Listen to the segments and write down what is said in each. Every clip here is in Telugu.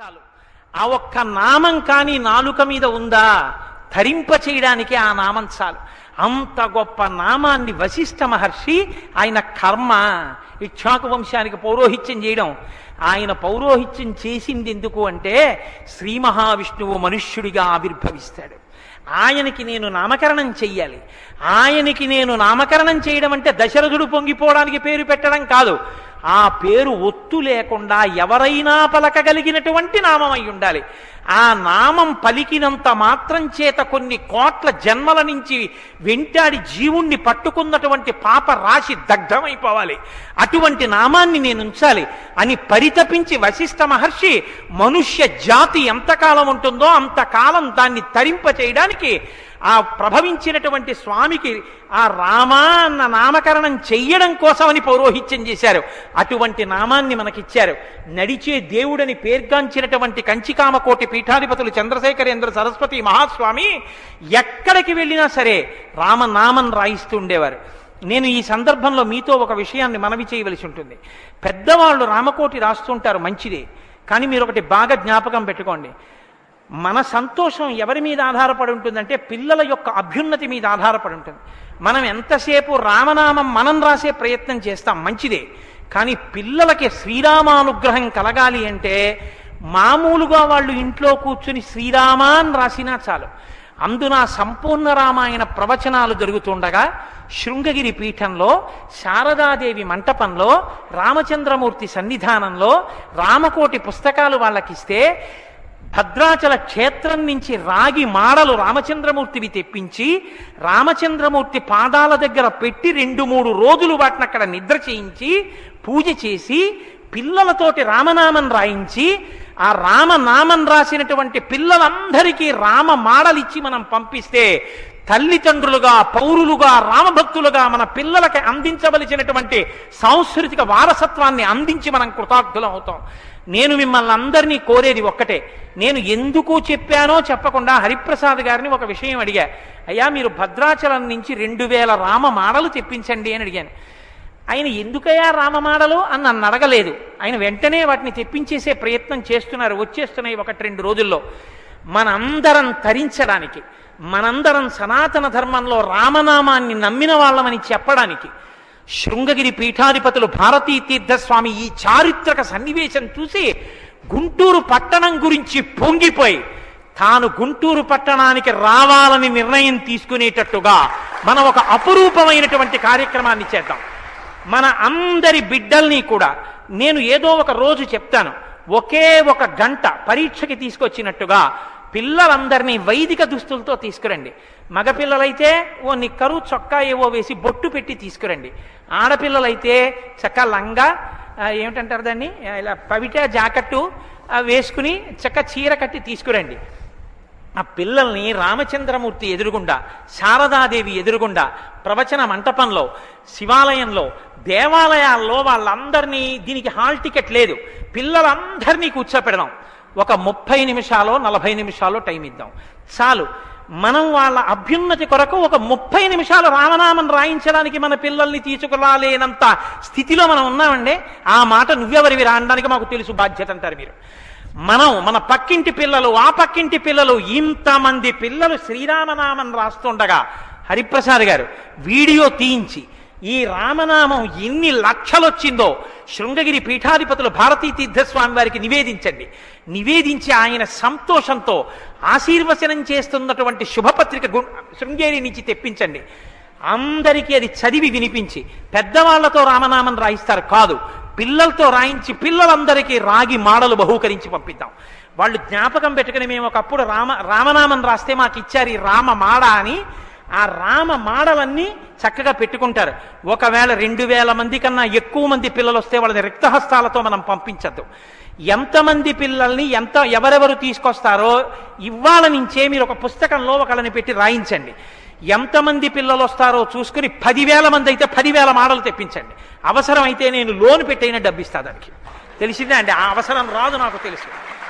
చాలు. ఆ ఒక్క నామం కానీ నాలుక మీద ఉందా? ధరింప చేయడానికి ఆ నామం చాలు. అంత గొప్ప నామాన్ని వశిష్ఠ మహర్షి ఆయన కర్మ ఇక్షాకు వంశానికి పౌరోహిత్యం చేయడం. ఆయన పౌరోహిత్యం చేసింది ఎందుకు అంటే శ్రీ మహావిష్ణువు మనుష్యుడిగా ఆవిర్భవిస్తాడు. ఆయనకి నేను నామకరణం చెయ్యాలి. ఆయనకి నేను నామకరణం చేయడం అంటే దశరథుడు పొంగిపోవడానికి పేరు పెట్టడం కాదు. ఆ పేరు ఒత్తు లేకుండా ఎవరైనా పలకగలిగినటువంటి నామం అయి ఉండాలి. ఆ నామం పలికినంత మాత్రం చేత కొన్ని కోట్ల జన్మల నుంచి వెంటాడి జీవుణ్ణి పట్టుకున్నటువంటి పాప రాశి దగ్ధమైపోవాలి. అటువంటి నామాన్ని నేను ఉంచాలి అని పరితపించి వశిష్ఠ మహర్షి మనుష్య జాతి ఎంతకాలం ఉంటుందో అంతకాలం దాన్ని తరింప చేయడానికి ఆ ప్రభవించినటువంటి స్వామికి ఆ రామ అన్న నామకరణం చెయ్యడం కోసమని పౌరోహిత్యం చేశారు. అటువంటి నామాన్ని మనకిచ్చారు. నడిచే దేవుడని పేర్గాంచినటువంటి కంచికామకోటి పీఠాధిపతులు చంద్రశేఖరేంద్ర సరస్వతి మహాస్వామి ఎక్కడికి వెళ్ళినా సరే రామనామం రాయిస్తూ ఉండేవారు. నేను ఈ సందర్భంలో మీతో ఒక విషయాన్ని మనవి చేయవలసి ఉంటుంది. పెద్దవాళ్ళు రామకోటి రాస్తుంటారు మంచిదే. కానీ మీరు ఒకటి బాగా జ్ఞాపకం పెట్టుకోండి. మన సంతోషం ఎవరి మీద ఆధారపడి ఉంటుందంటే పిల్లల యొక్క అభ్యున్నతి మీద ఆధారపడి ఉంటుంది. మనం ఎంతసేపు రామనామం మనం రాసే ప్రయత్నం చేస్తాం మంచిదే. కానీ పిల్లలకి శ్రీరామానుగ్రహం కలగాలి అంటే మామూలుగా వాళ్ళు ఇంట్లో కూర్చుని శ్రీరామ అని రాసినా చాలు. అందున సంపూర్ణ రామాయణ ప్రవచనాలు జరుగుతుండగా శృంగగిరి పీఠంలో శారదాదేవి మంటపంలో రామచంద్రమూర్తి సన్నిధానంలో రామకోటి పుస్తకాలు వాళ్ళకిస్తే భద్రాచల క్షేత్రం నుంచి రాగి మాడలు రామచంద్రమూర్తివి తెప్పించి రామచంద్రమూర్తి పాదాల దగ్గర పెట్టి రెండు మూడు రోజులు వాటిని అక్కడ నిద్ర చేయించి పూజ చేసి పిల్లలతోటి రామనామం రాయించి ఆ రామనామం రాసినటువంటి పిల్లలందరికీ రామ మాడలిచ్చి మనం పంపిస్తే తల్లిదండ్రులుగా పౌరులుగా రామభక్తులుగా మన పిల్లలకి అందించవలసినటువంటి సాంస్కృతిక వారసత్వాన్ని అందించి మనం కృతార్థులం అవుతాం. నేను మిమ్మల్ని అందరినీ కోరేది ఒక్కటే. నేను ఎందుకు చెప్పానో చెప్పకుండా హరిప్రసాద్ గారిని ఒక విషయం అడిగా. అయ్యా మీరు భద్రాచలం నుంచి రెండు వేల రామ మాడలు తెప్పించండి అని అడిగాను. ఆయన ఎందుకయ్యా రామమాడలు అని నన్ను అడగలేదు. ఆయన వెంటనే వాటిని తెప్పించేసే ప్రయత్నం చేస్తున్నారు. వచ్చేస్తున్నాయి ఒకటి రెండు రోజుల్లో. మనందరం తరించడానికి. మనందరం సనాతన ధర్మంలో రామనామాన్ని నమ్మిన వాళ్ళమని చెప్పడానికి శృంగగిరి పీఠాధిపతులు భారతీ తీర్థస్వామి ఈ చారిత్రక సన్నివేశం చూసి గుంటూరు పట్టణం గురించి పొంగిపోయి తాను గుంటూరు పట్టణానికి రావాలని నిర్ణయం తీసుకునేటట్టుగా మనం ఒక అపురూపమైనటువంటి కార్యక్రమాన్ని చేద్దాం. మన అందరి బిడ్డల్ని కూడా నేను ఏదో ఒక రోజు చెప్తాను. ఒకే ఒక గంట పరీక్షకి తీసుకొచ్చినట్టుగా పిల్లలందరినీ వైదిక దుస్తులతో తీసుకురండి. మగపిల్లలైతే ఓ నిక్కరు చొక్కా ఏవో వేసి బొట్టు పెట్టి తీసుకురండి. ఆడపిల్లలైతే చక్క లంగా ఏమిటంటారు దాన్ని? ఇలా పవిట జాకెట్టు వేసుకుని చక్క చీర కట్టి తీసుకురండి. ఆ పిల్లల్ని రామచంద్రమూర్తి ఎదురుగుండా శారదాదేవి ఎదురుగుండా ప్రవచన మంటపంలో శివాలయంలో దేవాలయాల్లో వాళ్ళందరినీ దీనికి హాల్ టికెట్ లేదు. పిల్లలందరినీ కూర్చోపెడదాం. ఒక ముప్పై నిమిషాలు నలభై నిమిషాలు టైం ఇద్దాం. చాలు. మనం వాళ్ళ అభ్యున్నతి కొరకు ఒక ముప్పై నిమిషాలు రామనామం రాయించడానికి మన పిల్లల్ని తీసుకురాలేనంత స్థితిలో మనం ఉన్నామండి. ఆ మాట నువ్వెవరివి రాయడానికి మాకు తెలుసు బాధ్యత అంటారు మీరు. మనం మన పక్కింటి పిల్లలు ఆ పక్కింటి పిల్లలు ఇంతమంది పిల్లలు శ్రీరామనామం రాస్తుండగా హరిప్రసాద్ గారు వీడియో తీయించి ఈ రామనామం ఎన్ని లక్షలొచ్చిందో శృంగగిరి పీఠాధిపతులు భారతీ తీర్థస్వామి వారికి నివేదించండి. నివేదించి ఆయన సంతోషంతో ఆశీర్వచనం చేస్తున్నటువంటి శుభపత్రిక గు- శృంగేరి నుంచి తెప్పించండి. అందరికీ అది చదివి వినిపించి పెద్దవాళ్ళతో రామనామం రాయిస్తారు కాదు పిల్లలతో రాయించి పిల్లలందరికీ రాగి మాడలు బహూకరించి పంపిద్దాం. వాళ్ళు జ్ఞాపకం పెట్టుకుని మేము ఒకప్పుడు రామ రామనామం రాస్తే మాకు ఇచ్చారు ఈ రామ మాడ అని ఆ రామ మాడలన్నీ చక్కగా పెట్టుకుంటారు. ఒకవేళ రెండు వేల మంది కన్నా ఎక్కువ మంది పిల్లలు వస్తే వాళ్ళని రిక్తహస్తాలతో మనం పంపించద్దు. ఎంతమంది పిల్లల్ని ఎంత ఎవరెవరు తీసుకొస్తారో ఇవాళ నుంచే మీరు ఒక పుస్తకంలో ఒకళ్ళని పెట్టి రాయించండి. ఎంతమంది పిల్లలు వస్తారో చూసుకుని పదివేల మంది అయితే పదివేల మాడలు తెప్పించండి. అవసరమైతే నేను లోన్ పెట్టైనా డబ్బిస్తా దానికి. తెలిసిందే అండి? ఆ అవసరం రాదు నాకు తెలుసు.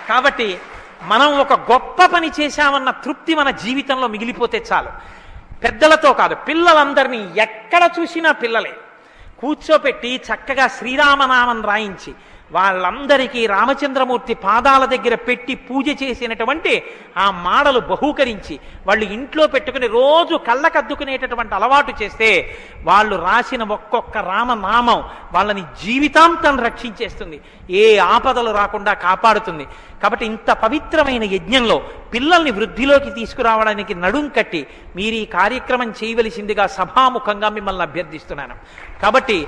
కాబట్టి మనం ఒక గొప్ప పని చేశామన్న తృప్తి మన జీవితంలో మిగిలిపోతే చాలు. పెద్దలతో కాదు పిల్లలందరినీ ఎక్కడ చూసినా పిల్లలే. కూర్చోపెట్టి చక్కగా శ్రీరామనామం రాయించి వాళ్ళందరికీ రామచంద్రమూర్తి పాదాల దగ్గర పెట్టి పూజ చేసినటువంటి ఆ మాడలు బహూకరించి వాళ్ళు ఇంట్లో పెట్టుకుని రోజు కళ్ళకద్దుకునేటటువంటి అలవాటు చేస్తే వాళ్ళు రాసిన ఒక్కొక్క రామనామం వాళ్ళని జీవితాంతం రక్షించేస్తుంది. ఏ ఆపదలు రాకుండా కాపాడుతుంది. కాబట్టి ఇంత పవిత్రమైన యజ్ఞంలో పిల్లల్ని వృద్ధిలోకి తీసుకురావడానికి నడుం కట్టి మీరు ఈ కార్యక్రమం చేయవలసిందిగా సభాముఖంగా మిమ్మల్ని అభ్యర్థిస్తున్నాను. కాబట్టి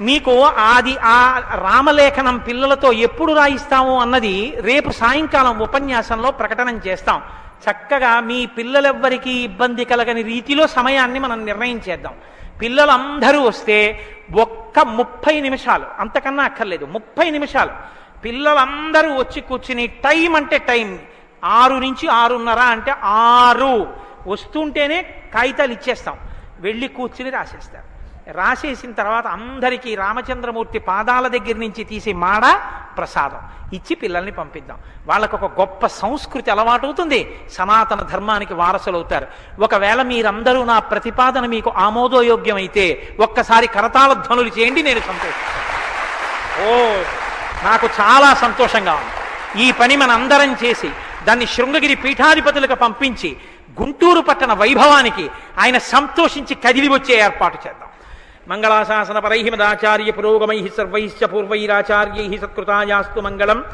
మీకు ఆది ఆ రామలేఖనం పిల్లలతో ఎప్పుడు రాయిస్తాము అన్నది రేపు సాయంకాలం ఉపన్యాసంలో ప్రకటన చేస్తాం. చక్కగా మీ పిల్లలెవ్వరికీ ఇబ్బంది కలగని రీతిలో సమయాన్ని మనం నిర్ణయించేద్దాం పిల్లలందరూ వస్తే ఒక్క ముప్పై నిమిషాలు అంతకన్నా అక్కర్లేదు ముప్పై నిమిషాలు. పిల్లలందరూ వచ్చి కూర్చుని టైం అంటే టైం ఆరు నుంచి ఆరున్నర అంటే ఆరు. వస్తుంటేనే కాగితాలు ఇచ్చేస్తాం. వెళ్ళి కూర్చుని రాసేస్తారు. రాసేసిన తర్వాత అందరికీ రామచంద్రమూర్తి పాదాల దగ్గర నుంచి తీసి మాడ ప్రసాదం. ఇచ్చి పిల్లల్ని పంపిద్దాం. వాళ్ళకు ఒక గొప్ప సంస్కృతి అలవాటు అవుతుంది. సనాతన ధర్మానికి వారసులవుతారు. ఒకవేళ మీరందరూ నా ప్రతిపాదన మీకు ఆమోదయోగ్యమైతే ఒక్కసారి కరతాళ ధ్వనులు చేయండి నేను సంతోషిస్తాను. ఓ నాకు చాలా సంతోషంగా ఉంది. ఈ పని మనందరం చేసి దాన్ని శృంగగిరి పీఠాధిపతులకు పంపించి గుంటూరు పట్టణ వైభవానికి ఆయన సంతోషించి కదిలి వచ్చే ఏర్పాటు చేద్దాం. మంగళాశాసన పరై మదాచార్య పురోగమై సర్వైశ్చ పూర్వైరాచార్యై సత్కృతాయాస్తు మంగళం.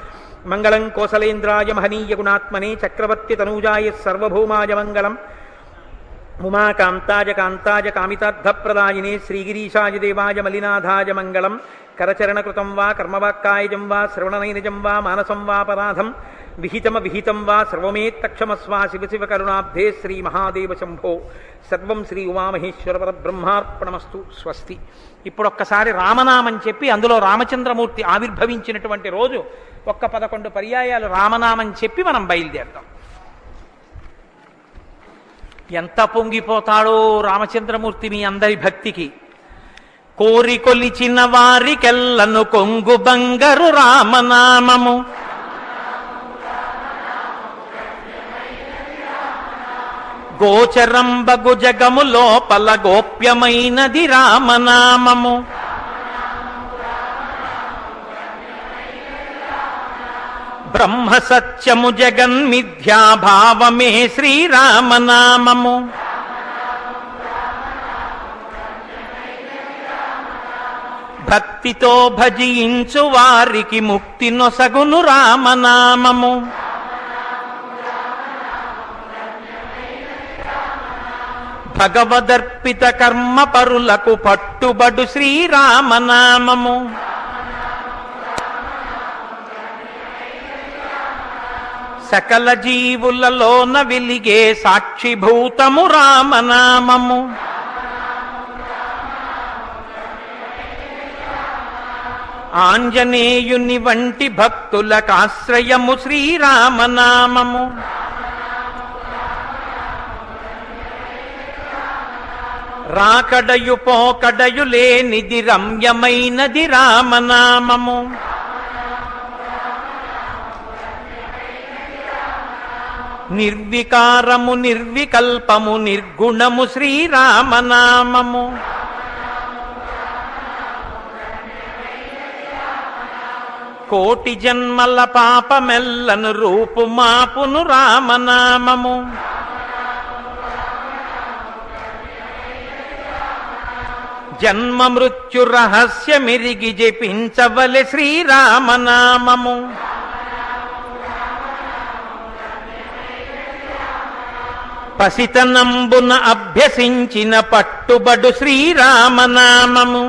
మంగళం కోసలేంద్రాయ మహనీయ గుణాత్మనే చక్రవర్తి తనూజాయ సర్వభౌమాయ మంగళం. ఉమాకాంతాయ కాంతాయ కామితార్థప్రదాయినే శ్రీగిరీశాయ దేవాయ మలినాథాయ మంగళం. కరచరణకృతం వా కర్మవాక్కాయజం వా శ్రవణనైనజం వా మానసం వా పరాధం. విహితమ విహితం వా సర్వమేత్తక్షమస్వా శివ శివ కరుణాబ్ధే శ్రీ మహాదేవ శంభో. సర్వం శ్రీ ఉమామహేశ్వర పరబ్రహ్మార్పణమస్తు. స్వస్తి. ఇప్పుడు ఒక్కసారి రామనామం చెప్పి అందులో రామచంద్రమూర్తి ఆవిర్భవించినటువంటి రోజు ఒక్క పదకొండు పర్యాయాలు రామనామం చెప్పి మనం బయలుదేరుతాం. ఎంత పొంగిపోతాడో రామచంద్రమూర్తి మీ అందరి భక్తికి. కోరి కొలిచిన వారికెల్లను కొంగు బంగరు రామనామము. గోచరంబగు జగము లోపల గోప్యమైనది రామనామము. బ్రహ్మ సత్యము జగన్మిథ్యాభావమే శ్రీరామనామము. భక్తితో భజించు వారికి ముక్తి నొసగును రామనామము. భగవదర్పిత కర్మ పరులకు పట్టుబడు శ్రీరామనామము. సకల జీవులలోన విలిగే సాక్షిభూతము రామనామము. ఆంజనేయుని వంటి భక్తులకు ఆశ్రయము శ్రీరామనామము. రాకడయు పోకడయు లేనిది రమ్యమైనది రామనామము. నిర్వికారము నిర్వికల్పము నిర్గుణము శ్రీరామనామము. కోటి జన్మల పాపమెల్లను రూపుమాపును రామనామము. రామనామము జన్మ మృత్యు రహస్యమిరిగి జపించవలె శ్రీరామనామము. పసితనంబున అభ్యసించిన పట్టుబడు శ్రీరామనామము.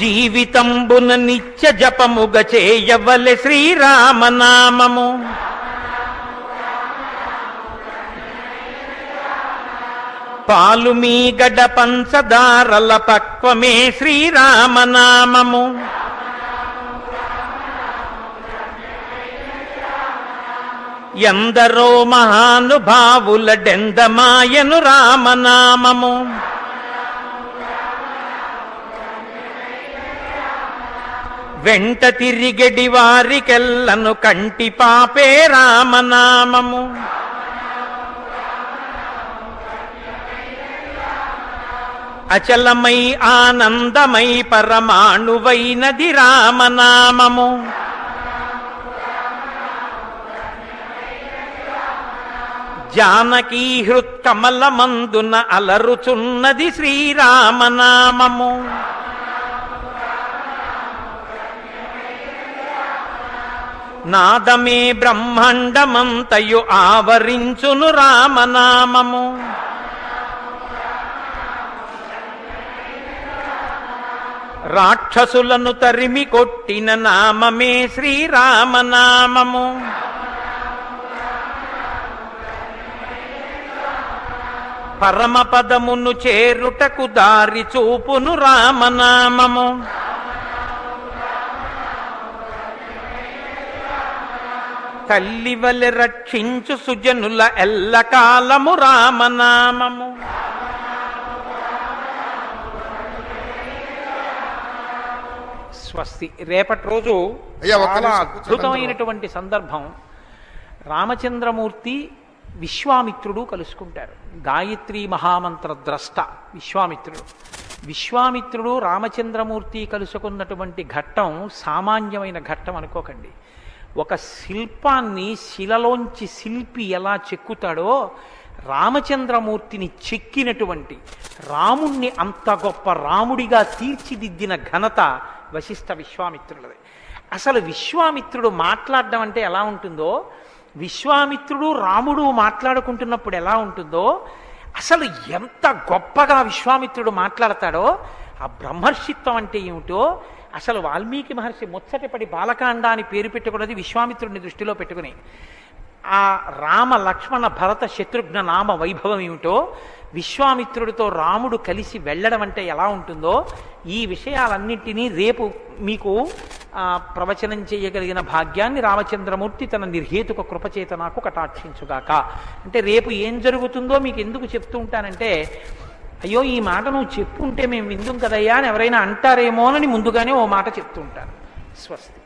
జీవితంబున నిత్య జపముగ చేయవలె శ్రీరామనామము. పాలు మీ గడ పంచదారల పక్వమే శ్రీరామనామము. ఎందరో మహానుభావుల డెందమాయను రామనామము. వెంట తిరిగడి వారికెల్లను కంటి పాపే రామనామము. అచలమై ఆనందమై పరమాణువైనది రామనామము. జానకీ హృత్కమలమందున అలరుచున్నది శ్రీరామనామము. నాదమే బ్రహ్మాండమంతయు ఆవరించును రామనామము. రాక్షసులను తరిమి కొట్టిన నామమే శ్రీరామనామము. పరమపదమును చేరుటకు దారి చూపును రామనామము. తల్లివలె రక్షించు సుజనుల ఎల్లకాలము రామనామము. స్వస్తి. రేపటి రోజు చాలా. అద్భుతమైనటువంటి సందర్భం. రామచంద్రమూర్తి విశ్వామిత్రుడు కలుసుకుంటారు. గాయత్రి మహామంత్ర ద్రష్ట విశ్వామిత్రుడు. విశ్వామిత్రుడు రామచంద్రమూర్తి కలుసుకున్నటువంటి ఘట్టం సామాన్యమైన ఘట్టం అనుకోకండి. ఒక శిల్పాన్ని శిలలోంచి శిల్పి ఎలా చెక్కుతాడో రామచంద్రమూర్తిని చెక్కినటువంటి రాముణ్ణి అంత గొప్ప రాముడిగా తీర్చిదిద్దిన ఘనత వశిష్ఠ విశ్వామిత్రులది. అసలు విశ్వామిత్రుడు మాట్లాడడం అంటే ఎలా ఉంటుందో విశ్వామిత్రుడు రాముడు మాట్లాడుకుంటున్నప్పుడు ఎలా ఉంటుందో అసలు ఎంత గొప్పగా విశ్వామిత్రుడు మాట్లాడతాడో ఆ బ్రహ్మర్షిత్వం అంటే ఏమిటో అసలు వాల్మీకి మహర్షి ముచ్చటపడి బాలకాండ అని పేరు పెట్టుకున్నది విశ్వామిత్రుడిని దృష్టిలో పెట్టుకుని. ఆ రామ లక్ష్మణ భరత శత్రుఘ్న నామ వైభవం ఏమిటో విశ్వామిత్రుడితో రాముడు కలిసి వెళ్ళడం అంటే ఎలా ఉంటుందో ఈ విషయాలన్నింటినీ రేపు మీకు ప్రవచనం చేయగలిగిన భాగ్యాన్ని రామచంద్రమూర్తి తన నిర్హేతుక కృపచేత నాకు కటాక్షించుగాక. అంటే రేపు ఏం జరుగుతుందో మీకు ఎందుకు చెప్తూ ఉంటానంటే అయ్యో ఈ మాట నువ్వు చెప్పుంటే మేము విందుం కదయ్యా అని ఎవరైనా అంటారేమోనని ముందుగానే ఓ మాట చెప్తూ ఉంటారు. స్వస్తి.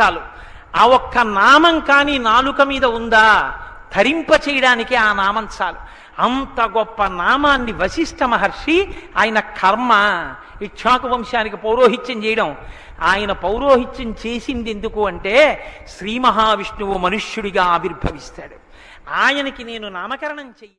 చాలు. ఆ ఒక్క నామం కానీ నాలుక మీద ఉందా? ధరింప చేయడానికి ఆ నామం చాలు. అంత గొప్ప నామాన్ని వశిష్ఠ మహర్షి ఆయన కర్మ ఇక్షాకు వంశానికి పౌరోహిత్యం చేయడం. ఆయన పౌరోహిత్యం చేసింది ఎందుకు అంటే శ్రీ మహావిష్ణువు మనుష్యుడిగా ఆవిర్భవిస్తాడు. ఆయనకి నేను నామకరణం చెయ్యి